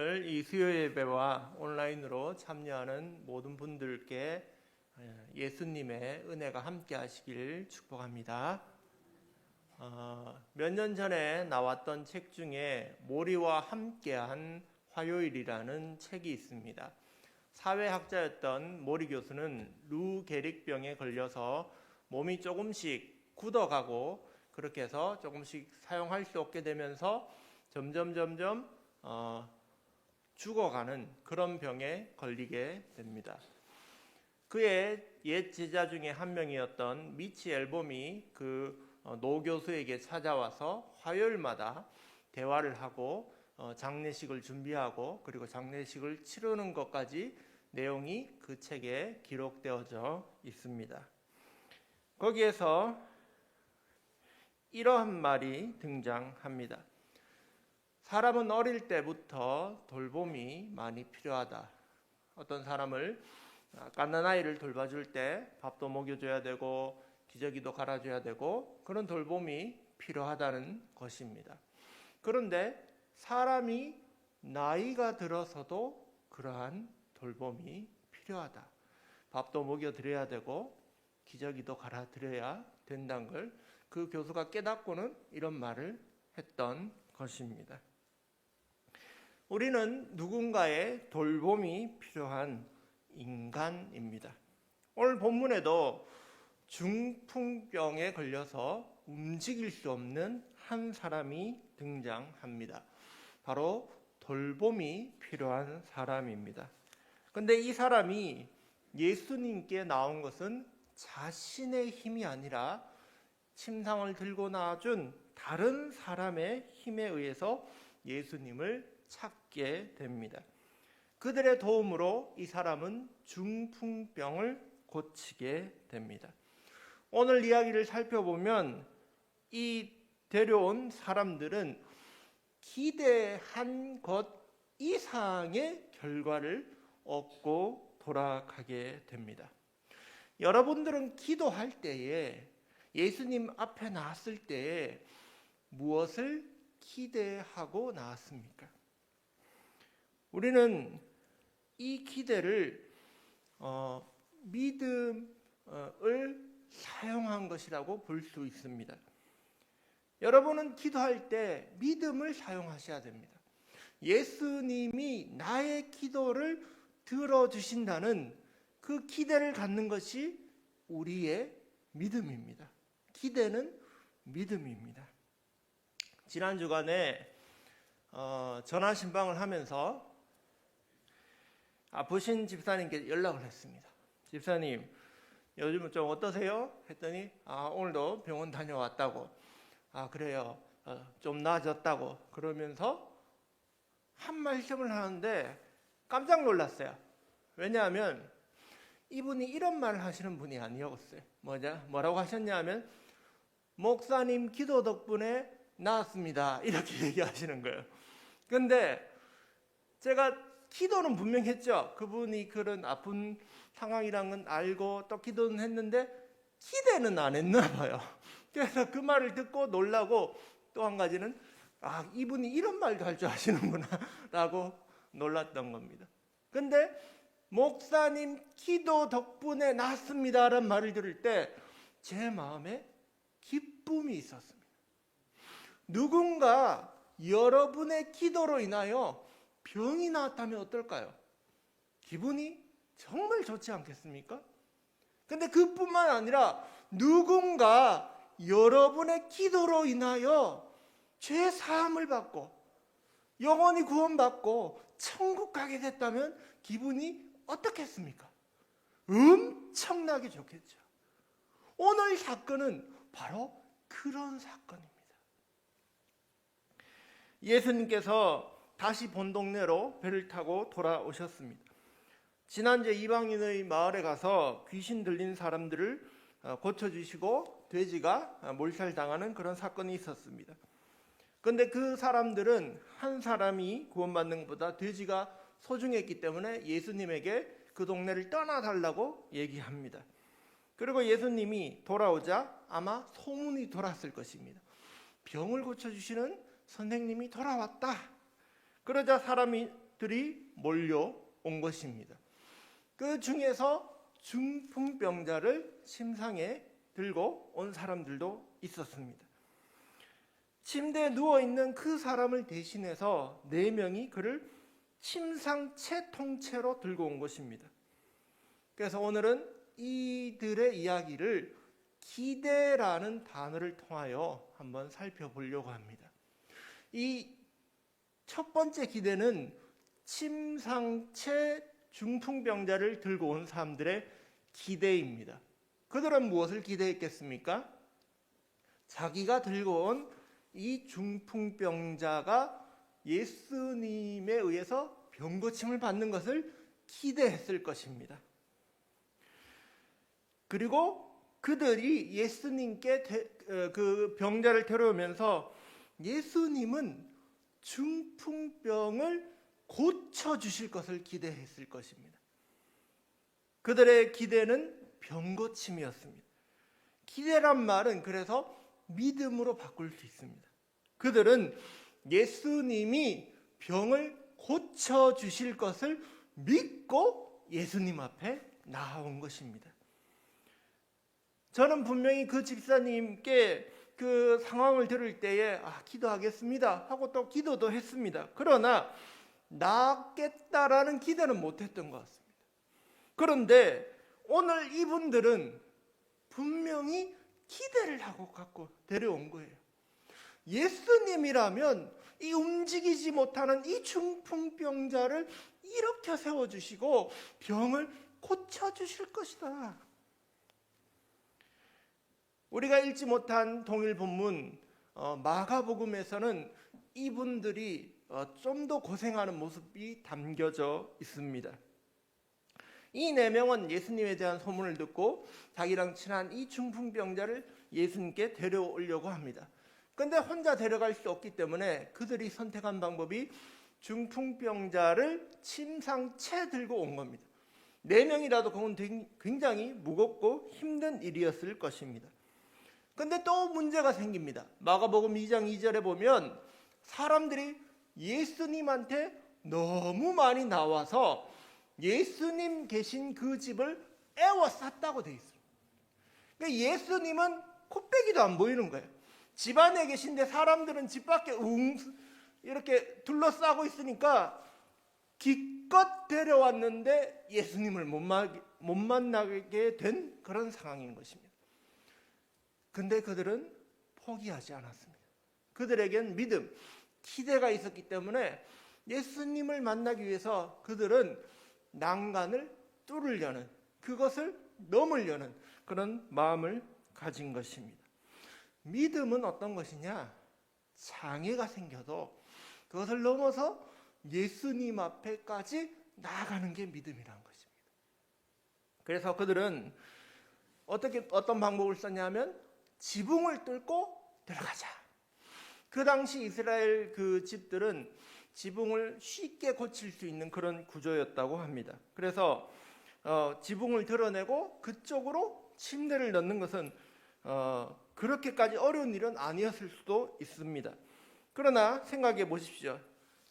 오늘 이 수요 예배와 온라인으로 참여하는 모든 분들께 예수님의 은혜가 함께 하시길 축복합니다. 어, 몇년 전에 나왔던 책 중에 모리와 함께한 화요일이라는 책이 있습니다. 사회학자였던 모리 교수는 루 게릭병에 걸려서 몸이 조금씩 굳어가고 그렇게 해서 조금씩 사용할 수 없게 되면서 점점 점점 어, 죽어가는 그런 병에 걸리게 됩니다. 그의 옛 제자 중에 한 명이었던 미치 앨범이 그 어, 노 교수에게 찾아와서 화요일마다 대화를 하고 어, 장례식을 준비하고 그리고 장례식을 치르는 것까지 내용이 그 책에 기록되어져 있습니다. 거기에서 이러한 말이 등장합니다. 사람은 어릴 때부터 돌봄이 많이 필요하다. 어떤 사람을 깐난 아이를 돌봐줄 때 밥도 먹여줘야 되고 기저귀도 갈아줘야 되고 그런 돌봄이 필요하다는 것입니다. 그런데 사람이 나이가 들어서도 그러한 돌봄이 필요하다. 밥도 먹여드려야 되고 기저귀도 갈아드려야 된다는 걸 그 교수가 깨닫고는 이런 말을 했던 것입니다. 우리는 누군가의 돌봄이 필요한 인간입니다. 오늘 본문에도 중풍병에 걸려서 움직일 수 없는 한 사람이 등장합니다. 바로 돌봄이 필요한 사람입니다. 근데 이 사람이 예수님께 나온 것은 자신의 힘이 아니라 침상을 들고 나와준 다른 사람의 힘에 의해서 예수님을 찾 게 됩니다. 그들의 도움으로 이 사람은 중풍병을 고치게 됩니다. 오늘 이야기를 살펴보면 이 데려온 사람들은 기대한 것 이상의 결과를 얻고 돌아가게 됩니다. 여러분들은 기도할 때에 예수님 앞에 나왔을 때에 무엇을 기대하고 나왔습니까? 우리는 이 기대를 어, 믿음을 사용한 것이라고 볼 수 있습니다. 여러분은 기도할 때 믿음을 사용하셔야 됩니다. 예수님이 나의 기도를 들어주신다는 그 기대를 갖는 것이 우리의 믿음입니다. 기대는 믿음입니다. 지난 주간에 어, 전화 신방을 하면서 아프신 집사님께 연락을 했습니다. 집사님, 요즘은 좀 어떠세요? 했더니 아 오늘도 병원 다녀왔다고. 아 그래요. 어, 좀 나아졌다고 그러면서 한 말씀을 하는데 깜짝 놀랐어요. 왜냐하면 이분이 이런 말을 하시는 분이 아니었어요. 뭐냐? 뭐라고 하셨냐면 목사님 기도 덕분에 나았습니다. 이렇게 얘기하시는 거예요. 근데 제가 기도는 분명 했죠. 그분이 그런 아픈 상황이란 건 알고 또 기도는 했는데 기대는 안 했나 봐요. 그래서 그 말을 듣고 놀라고 또 한 가지는 아, 이분이 이런 말도 할 줄 아시는구나 라고 놀랐던 겁니다. 근데 목사님 기도 덕분에 낫습니다라는 말을 들을 때 제 마음에 기쁨이 있었습니다. 누군가 여러분의 기도로 인하여 병이 나왔다면 어떨까요? 기분이 정말 좋지 않겠습니까? 근데 그뿐만 아니라 누군가 여러분의 기도로 인하여 죄 사함을 받고 영원히 구원받고 천국 가게 됐다면 기분이 어떻겠습니까? 엄청나게 좋겠죠. 오늘 사건은 바로 그런 사건입니다. 예수님께서 다시 본 동네로 배를 타고 돌아오셨습니다. 지난주에 이방인의 마을에 가서 귀신 들린 사람들을 어, 고쳐주시고 돼지가 몰살당하는 그런 사건이 있었습니다. 그런데 그 사람들은 한 사람이 구원받는 것보다 돼지가 소중했기 때문에 예수님에게 그 동네를 떠나달라고 얘기합니다. 그리고 예수님이 돌아오자 아마 소문이 돌았을 것입니다. 병을 고쳐주시는 선생님이 돌아왔다. 그러자 사람들이 몰려온 것입니다. 그 중에서 중풍병자를 침상에 들고 온 사람들도 있었습니다. 침대에 누워 있는 그 사람을 대신해서 네 명이 그를 침상체 통째로 들고 온 것입니다. 그래서 오늘은 이들의 이야기를 기대라는 단어를 통하여 한번 살펴보려고 합니다. 이 첫 번째 기대는 침상체 중풍병자를 들고 온 사람들의 기대입니다. 그들은 무엇을 기대했겠습니까? 자기가 들고 온 이 중풍병자가 예수님에 의해서 병고침을 받는 것을 기대했을 것입니다. 그리고 그들이 예수님께 대- 어, 그 병자를 데려오면서 예수님은 중풍병을 고쳐 주실 것을 기대했을 것입니다. 그들의 기대는 병고침이었습니다. 기대란 말은 그래서 믿음으로 바꿀 수 있습니다. 그들은 예수님이 병을 고쳐 주실 것을 믿고 예수님 앞에 나온 것입니다. 저는 분명히 그 집사님께 그 상황을 들을 때에 아, 기도하겠습니다 하고 또 기도도 했습니다. 그러나 낫겠다라는 기대는 못했던 것 같습니다. 그런데 오늘 이분들은 분명히 기대를 하고 갖고 데려온 거예요. 예수님이라면 이 움직이지 못하는 이 중풍병자를 이렇게 세워주시고 병을 고쳐주실 것이다. 우리가 읽지 못한 동일 본문 어, 마가복음에서는 이분들이 어, 좀더 고생하는 모습이 담겨져 있습니다. 이 네 명은 예수님에 대한 소문을 듣고 자기랑 친한 이 중풍병자를 예수님께 데려오려고 합니다. 근데 혼자 데려갈 수 없기 때문에 그들이 선택한 방법이 중풍병자를 침상채 들고 온 겁니다. 네 명이라도 그건 굉장히 무겁고 힘든 일이었을 것입니다. 근데 또 문제가 생깁니다. 마가복음 2장 2절에 보면 사람들이 예수님한테 너무 많이 나와서 예수님 계신 그 집을 애워쌌다고 돼 있어요. 그러니까 예수님은 코빼기도 안 보이는 거예요. 집 안에 계신데 사람들은 집 밖에 웅 이렇게 둘러싸고 있으니까 기껏 데려왔는데 예수님을 못, 못 만나게 된 그런 상황인 것입니다. 근데 그들은 포기하지 않았습니다. 그들에겐 믿음, 기대가 있었기 때문에 예수님을 만나기 위해서 그들은 난간을 뚫으려는 그것을 넘으려는 그런 마음을 가진 것입니다. 믿음은 어떤 것이냐? 장애가 생겨도 그것을 넘어서 예수님 앞에까지 나아가는 게 믿음이라는 것입니다. 그래서 그들은 어떻게 어떤 방법을 썼냐면 지붕을 뚫고 들어가자. 그 당시 이스라엘 그 집들은 지붕을 쉽게 고칠 수 있는 그런 구조였다고 합니다. 그래서 어, 지붕을 드러내고 그쪽으로 침대를 넣는 것은 어, 그렇게까지 어려운 일은 아니었을 수도 있습니다. 그러나 생각해 보십시오.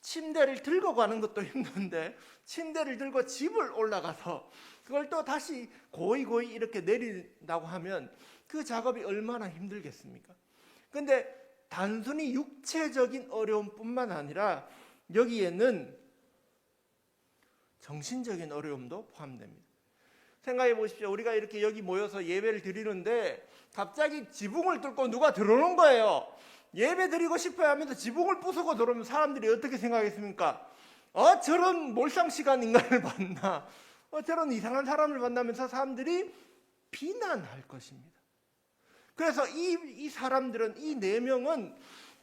침대를 들고 가는 것도 힘든데 침대를 들고 집을 올라가서 그걸 또 다시 고이 고이 이렇게 내린다고 하면 그 작업이 얼마나 힘들겠습니까? 근데 단순히 육체적인 어려움뿐만 아니라 여기에는 정신적인 어려움도 포함됩니다. 생각해 보십시오. 우리가 이렇게 여기 모여서 예배를 드리는데 갑자기 지붕을 뚫고 누가 들어오는 거예요. 예배 드리고 싶어야 하면서 지붕을 부수고 들어오면 사람들이 어떻게 생각했습니까? 어, 저런 몰상시간 인간을 만나. 어, 저런 이상한 사람을 만나면서 사람들이 비난할 것입니다. 그래서 이, 이 사람들은, 이 네 명은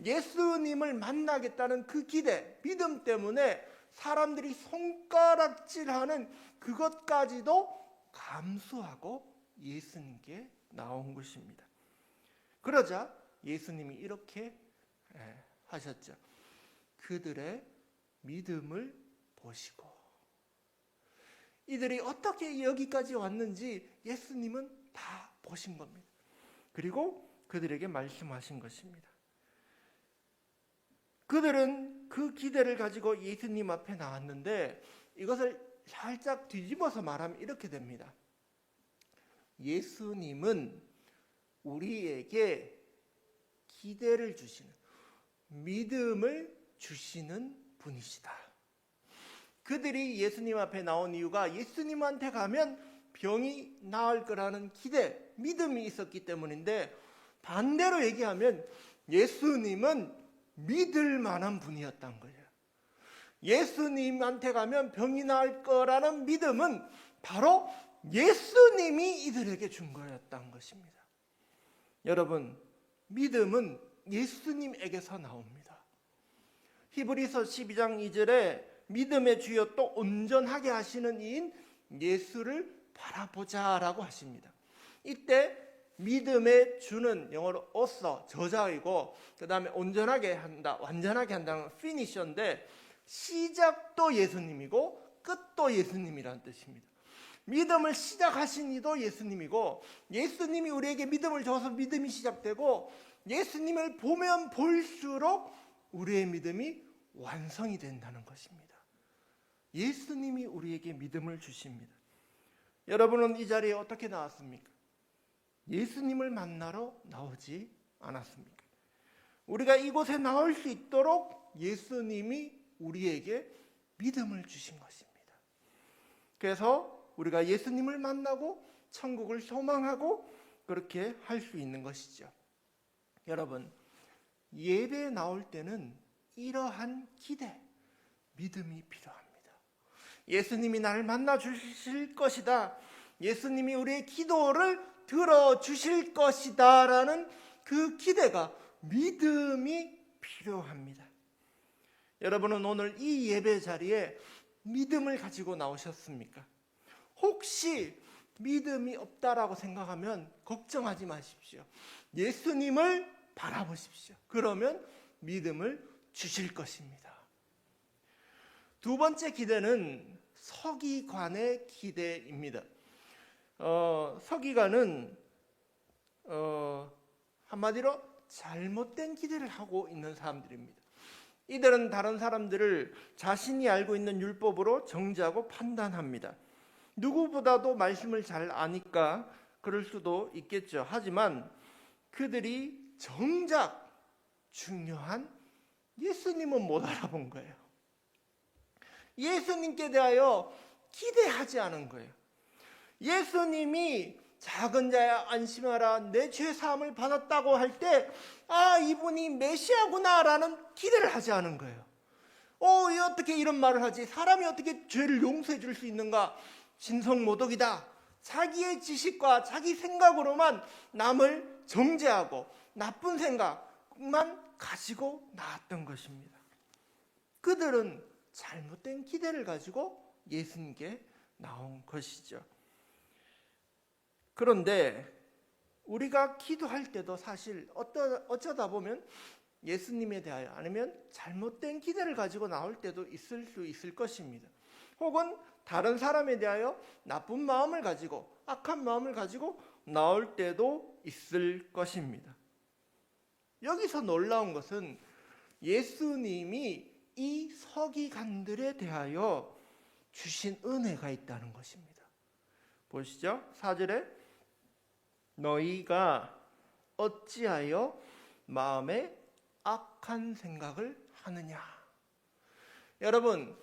예수님을 만나겠다는 그 기대, 믿음 때문에 사람들이 손가락질하는 그것까지도 감수하고 예수님께 나온 것입니다. 그러자 예수님이 이렇게 예, 하셨죠. 그들의 믿음을 보시고 이들이 어떻게 여기까지 왔는지 예수님은 다 보신 겁니다. 그리고 그들에게 말씀하신 것입니다. 그들은 그 기대를 가지고 예수님 앞에 나왔는데 이것을 살짝 뒤집어서 말하면 이렇게 됩니다. 예수님은 우리에게 기대를 주시는 믿음을 주시는 분이시다. 그들이 예수님 앞에 나온 이유가 예수님한테 가면 병이 나을 거라는 기대, 믿음이 있었기 때문인데 반대로 얘기하면 예수님은 믿을 만한 분이었던 거예요. 예수님한테 가면 병이 나을 거라는 믿음은 바로 예수님이 이들에게 준 거였던 것입니다. 여러분, 믿음은 예수님에게서 나옵니다. 히브리서 12장 2절에 믿음의 주여 또 온전하게 하시는 이인 예수를 바라보자라고 하십니다. 이때 믿음의 주는 영어로 어서 저자이고 그 다음에 온전하게 한다, 완전하게 한다는 피니셔인데 시작도 예수님이고 끝도 예수님이라는 뜻입니다. 믿음을 시작하신 이도 예수님이고 예수님이 우리에게 믿음을 줘서 믿음이 시작되고 예수님을 보면 볼수록 우리의 믿음이 완성이 된다는 것입니다. 예수님이 우리에게 믿음을 주십니다. 여러분은 이 자리에 어떻게 나왔습니까? 예수님을 만나러 나오지 않았습니까? 우리가 이곳에 나올 수 있도록 예수님이 우리에게 믿음을 주신 것입니다. 그래서 우리가 예수님을 만나고 천국을 소망하고 그렇게 할 수 있는 것이죠. 여러분, 예배에 나올 때는 이러한 기대, 믿음이 필요합니다. 예수님이 나를 만나 주실 것이다. 예수님이 우리의 기도를 들어 주실 것이다 라는 그 기대가 믿음이 필요합니다. 여러분은 오늘 이 예배 자리에 믿음을 가지고 나오셨습니까? 혹시 믿음이 없다라고 생각하면 걱정하지 마십시오. 예수님을 바라보십시오. 그러면 믿음을 주실 것입니다. 두 번째 기대는 서기관의 기대입니다. 어, 서기관은 어, 한마디로 잘못된 기대를 하고 있는 사람들입니다. 이들은 다른 사람들을 자신이 알고 있는 율법으로 정죄하고 판단합니다. 누구보다도 말씀을 잘 아니까 그럴 수도 있겠죠. 하지만 그들이 정작 중요한 예수님은 못 알아본 거예요. 예수님께 대하여 기대하지 않은 거예요. 예수님이 작은 자야 안심하라 내 죄 사함을 받았다고 할 때 아 이분이 메시아구나라는 기대를 하지 않은 거예요. 어 어떻게 이런 말을 하지? 사람이 어떻게 죄를 용서해 줄 수 있는가? 신성모독이다. 자기의 지식과 자기 생각으로만 남을 정죄하고 나쁜 생각만 가지고 나왔던 것입니다. 그들은 잘못된 기대를 가지고 예수님께 나온 것이죠. 그런데 우리가 기도할 때도 사실 어쩌다 보면 예수님에 대하여 아니면 잘못된 기대를 가지고 나올 때도 있을 수 있을 것입니다. 혹은 다른 사람에 대하여 나쁜 마음을 가지고 악한 마음을 가지고 나올 때도 있을 것입니다. 여기서 놀라운 것은 예수님이 이 서기관들에 대하여 주신 은혜가 있다는 것입니다. 보시죠. 4절에 너희가 어찌하여 마음에 악한 생각을 하느냐. 여러분,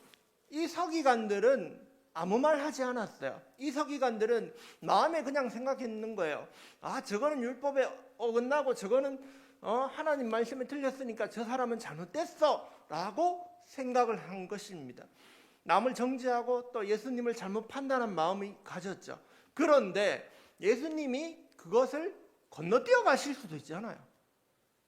이 서기관들은 아무 말 하지 않았어요. 이 서기관들은 마음에 그냥 생각했는 거예요. 아, 저거는 율법에 어긋나고 저거는 어, 하나님 말씀에 틀렸으니까 저 사람은 잘못됐어. 라고 생각을 한 것입니다. 남을 정죄하고 또 예수님을 잘못 판단한 마음이 가졌죠. 그런데 예수님이 그것을 건너뛰어 가실 수도 있잖아요.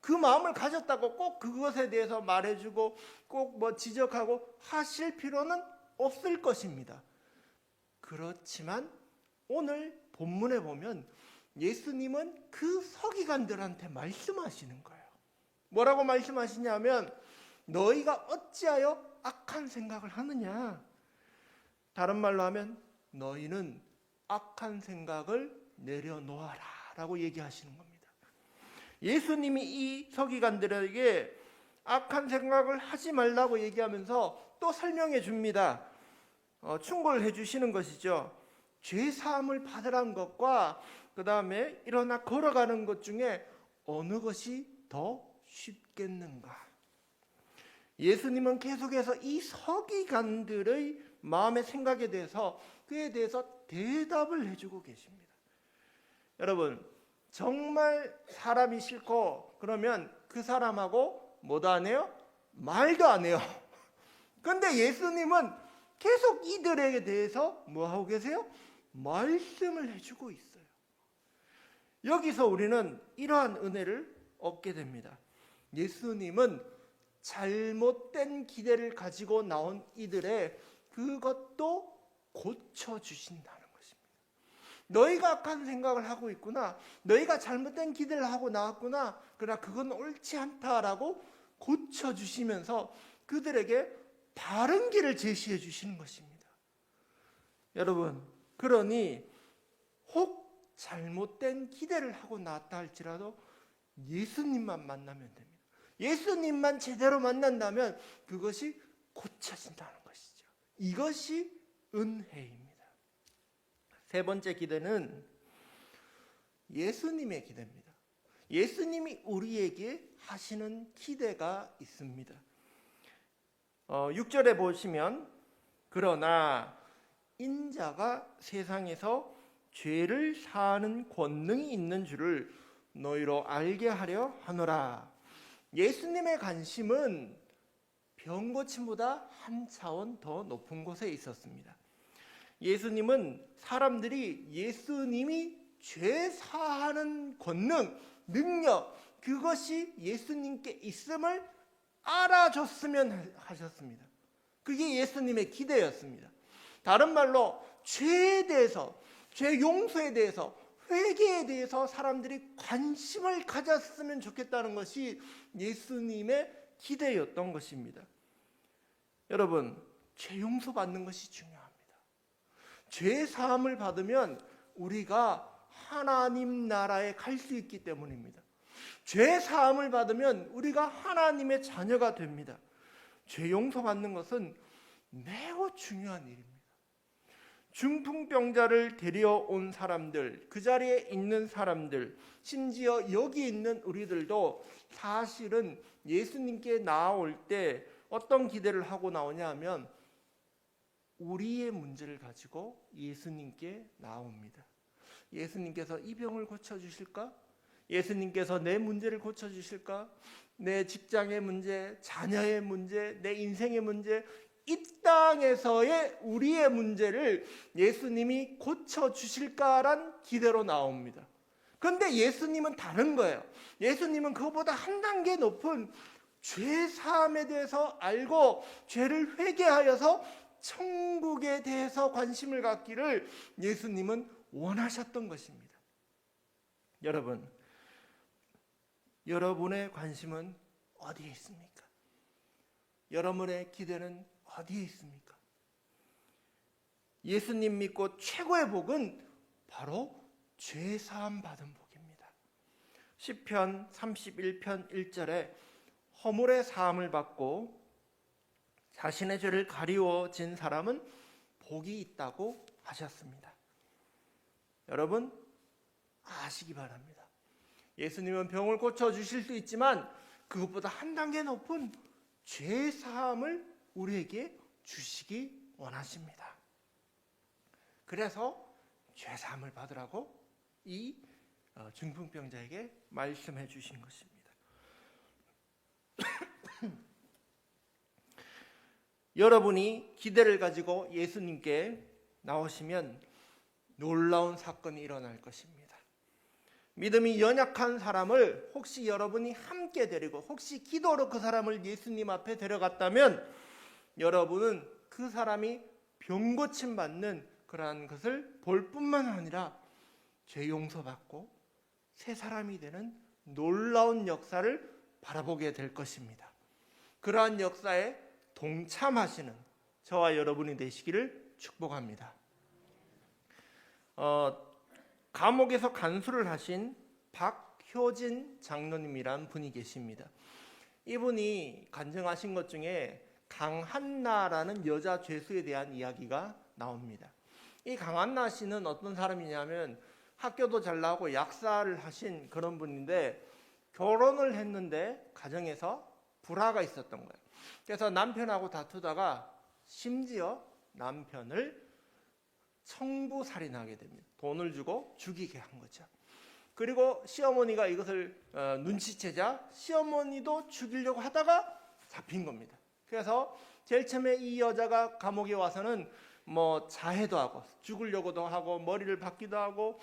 그 마음을 가졌다고 꼭 그것에 대해서 말해주고 꼭 뭐 지적하고 하실 필요는 없을 것입니다. 그렇지만 오늘 본문에 보면 예수님은 그 서기관들한테 말씀하시는 거예요. 뭐라고 말씀하시냐면 너희가 어찌하여 악한 생각을 하느냐? 다른 말로 하면 너희는 악한 생각을 내려놓아라 라고 얘기하시는 겁니다. 예수님이 이 서기관들에게 악한 생각을 하지 말라고 얘기하면서 또 설명해 줍니다. 어, 충고를 해 주시는 것이죠. 죄 사함을 받으란 것과 그 다음에 일어나 걸어가는 것 중에 어느 것이 더 쉽겠는가? 예수님은 계속해서 이 서기관들의 마음의 생각에 대해서 그에 대해서 대답을 해주고 계십니다. 여러분 정말 사람이 싫고 그러면 그 사람하고 뭐도 안 해요? 말도 안 해요. 근데 예수님은 계속 이들에게 대해서 뭐 하고 계세요? 말씀을 해주고 있어요. 여기서 우리는 이러한 은혜를 얻게 됩니다. 예수님은 잘못된 기대를 가지고 나온 이들의 그것도 고쳐 주신다는 것입니다. 너희가 악한 생각을 하고 있구나. 너희가 잘못된 기대를 하고 나왔구나. 그러나 그건 옳지 않다라고 고쳐 주시면서 그들에게 바른 길을 제시해 주시는 것입니다. 여러분, 그러니 혹 잘못된 기대를 하고 나왔다 할지라도 예수님만 만나면 됩니다. 예수님만 제대로 만난다면 그것이 고쳐진다는 것이죠. 이것이 은혜입니다. 세 번째 기대는 예수님의 기대입니다. 예수님이 우리에게 하시는 기대가 있습니다. 어, 6절에 보시면 그러나 인자가 세상에서 죄를 사하는 권능이 있는 줄을 너희로 알게 하려 하노라. 예수님의 관심은 병 고침보다 한 차원 더 높은 곳에 있었습니다. 예수님은 사람들이 예수님이 죄 사하는 권능, 능력, 그것이 예수님께 있음을 알아줬으면 하셨습니다. 그게 예수님의 기대였습니다. 다른 말로 죄에 대해서, 죄 용서에 대해서, 회개에 대해서 사람들이 관심을 가졌으면 좋겠다는 것이 예수님의 기대였던 것입니다. 여러분, 죄 용서 받는 것이 중요합니다. 죄 사함을 받으면 우리가 하나님 나라에 갈 수 있기 때문입니다. 죄 사함을 받으면 우리가 하나님의 자녀가 됩니다. 죄 용서 받는 것은 매우 중요한 일입니다. 중풍병자를 데려온 사람들, 그 자리에 있는 사람들, 심지어 여기 있는 우리들도 사실은 예수님께 나올 때 어떤 기대를 하고 나오냐 하면 우리의 문제를 가지고 예수님께 나옵니다. 예수님께서 이 병을 고쳐 주실까? 예수님께서 내 문제를 고쳐 주실까? 내 직장의 문제, 자녀의 문제, 내 인생의 문제, 이 땅에서의 우리의 문제를 예수님이 고쳐 주실까란 기대로 나옵니다. 그런데 예수님은 다른 거예요. 예수님은 그것보다 한 단계 높은 죄 사함에 대해서 알고 죄를 회개하여서 천국에 대해서 관심을 갖기를 예수님은 원하셨던 것입니다. 여러분, 여러분의 관심은 어디에 있습니까? 여러분의 기대는 어디에 있습니까? 예수님 믿고 최고의 복은 바로 죄 사함 받은 복입니다. 시편 31편 1절에 허물의 사함을 받고 자신의 죄를 가리워진 사람은 복이 있다고 하셨습니다. 여러분 아시기 바랍니다. 예수님은 병을 고쳐 주실 수 있지만 그것보다 한 단계 높은 죄 사함을 우리에게 주시기 원하십니다. 그래서 죄 사함을 받으라고 이 어, 중풍병자에게 말씀해 주신 것입니다. 여러분이 기대를 가지고 예수님께 나오시면 놀라운 사건이 일어날 것입니다. 믿음이 연약한 사람을 혹시 여러분이 함께 데리고 혹시 기도로 그 사람을 예수님 앞에 데려갔다면 여러분은 그 사람이 병 고침 받는 그러한 것을 볼 뿐만 아니라 죄 용서받고 새 사람이 되는 놀라운 역사를 바라보게 될 것입니다. 그러한 역사에 동참하시는 저와 여러분이 되시기를 축복합니다. 어, 감옥에서 간수를 하신 박효진 장로님이란 분이 계십니다. 이분이 간증하신 것 중에 강한나라는 여자 죄수에 대한 이야기가 나옵니다. 이 강한나 씨는 어떤 사람이냐면 학교도 잘 나오고 약사를 하신 그런 분인데 결혼을 했는데 가정에서 불화가 있었던 거예요. 그래서 남편하고 다투다가 심지어 남편을 청부 살인하게 됩니다. 돈을 주고 죽이게 한 거죠. 그리고 시어머니가 이것을 어, 눈치채자 시어머니도 죽이려고 하다가 잡힌 겁니다. 그래서 제일 처음에 이 여자가 감옥에 와서는 뭐 자해도 하고 죽으려고도 하고 머리를 박기도 하고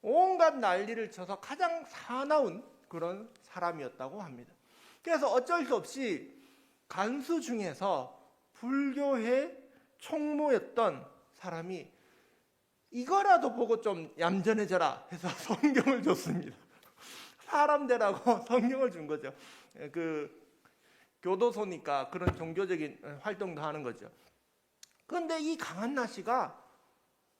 온갖 난리를 쳐서 가장 사나운 그런 사람이었다고 합니다. 그래서 어쩔 수 없이 간수 중에서 불교의 총무였던 사람이 이거라도 보고 좀 얌전해져라 해서 성경을 줬습니다. 사람 되라고 성경을 준 거죠. 그 교도소니까 그런 종교적인 활동도 하는 거죠. 그런데 이 강한나 씨가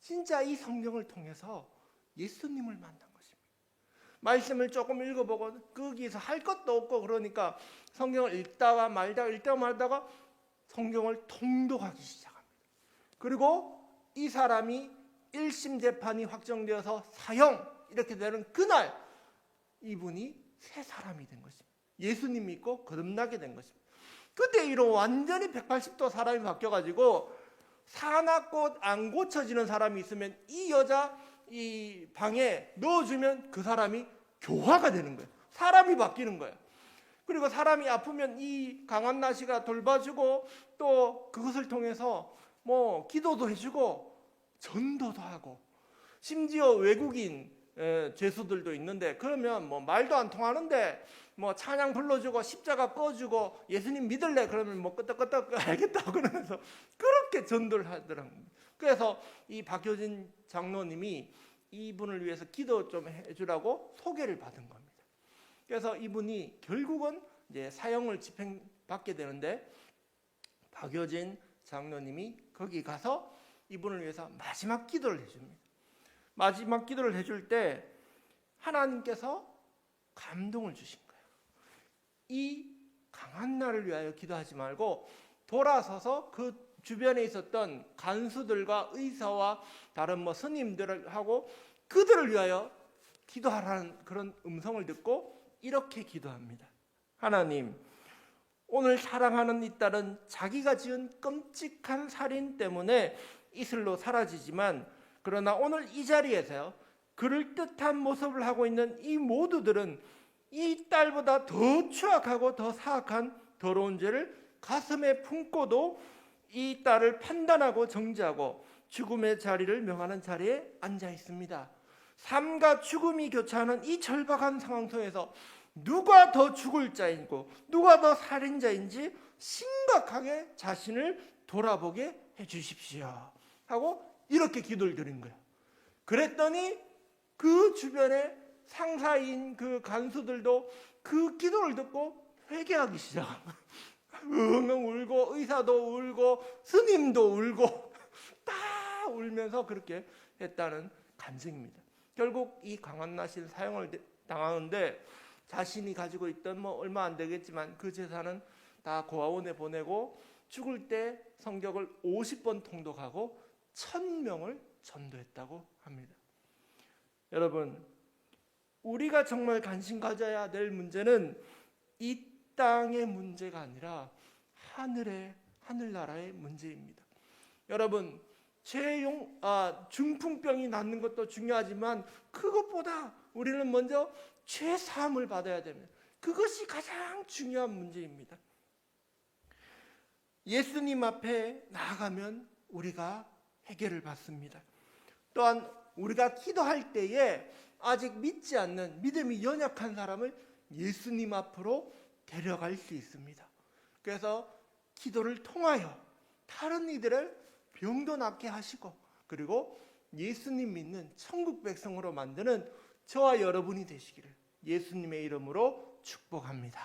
진짜 이 성경을 통해서 예수님을 만난 것입니다. 말씀을 조금 읽어보고 거기서 할 것도 없고 그러니까 성경을 읽다가 말다가 읽다가 말다가 성경을 통독하기 시작합니다. 그리고 이 사람이 1심 재판이 확정되어서 사형 이렇게 되는 그날 이분이 새 사람이 된 것입니다. 예수님 믿고 거듭나게 된 것입니다. 그때 이런 완전히 180도 사람이 바뀌어 가지고 사납고 안 고쳐지는 사람이 있으면 이 여자 이 방에 넣어주면 그 사람이 교화가 되는 거예요. 사람이 바뀌는 거예요. 그리고 사람이 아프면 이 강한 나시가 돌봐주고 또 그것을 통해서 뭐 기도도 해주고 전도도 하고 심지어 외국인 에, 죄수들도 있는데 그러면 뭐 말도 안 통하는데 뭐 찬양 불러주고 십자가 꺼주고 예수님 믿을래 그러면 뭐 끄떡끄떡 알겠다 그러면서 그렇게 전도를 하더라고요. 그래서 이 박효진 장로님이 이분을 위해서 기도 좀 해주라고 소개를 받은 겁니다. 그래서 이분이 결국은 이제 사형을 집행받게 되는데 박효진 장로님이 거기 가서 이분을 위해서 마지막 기도를 해줍니다. 마지막 기도를 해줄 때 하나님께서 감동을 주신 거예요. 이 강한 날을 위하여 기도하지 말고 돌아서서 그 주변에 있었던 간수들과 의사와 다른 뭐 스님들하고 그들을 위하여 기도하라는 그런 음성을 듣고 이렇게 기도합니다. 하나님, 오늘 사랑하는 이 딸은 자기가 지은 끔찍한 살인 때문에 이슬로 사라지지만 그러나 오늘 이 자리에서요. 그럴 듯한 모습을 하고 있는 이 모두들은 이 딸보다 더 추악하고 더 사악한 더러운 죄를 가슴에 품고도 이 딸을 판단하고 정지하고 죽음의 자리를 명하는 자리에 앉아 있습니다. 삶과 죽음이 교차하는 이 절박한 상황 속에서 누가 더 죽을 자이고 누가 더 살인자인지 심각하게 자신을 돌아보게 해 주십시오. 하고 이렇게 기도를 드린 거예요. 그랬더니 그 주변에 상사인 그 간수들도 그 기도를 듣고 회개하기 시작. 응응 울고 의사도 울고 스님도 울고 다 울면서 그렇게 했다는 간증입니다. 결국 이 강한나실 사형을 당하는데 자신이 가지고 있던 뭐 얼마 안 되겠지만 그 재산은 다 고아원에 보내고 죽을 때 성격을 50번 통독하고 천 명을 전도했다고 합니다. 여러분, 우리가 정말 관심 가져야 될 문제는 이 땅의 문제가 아니라 하늘의 하늘나라의 문제입니다. 여러분, 최용 아 중풍병이 낫는 것도 중요하지만 그것보다 우리는 먼저 죄 사함을 받아야 됩니다. 그것이 가장 중요한 문제입니다. 예수님 앞에 나아가면 우리가 해결을 받습니다. 또한 우리가 기도할 때에 아직 믿지 않는 믿음이 연약한 사람을 예수님 앞으로 데려갈 수 있습니다. 그래서 기도를 통하여 다른 이들을 병도 낫게 하시고 그리고 예수님 믿는 천국 백성으로 만드는 저와 여러분이 되시기를 예수님의 이름으로 축복합니다.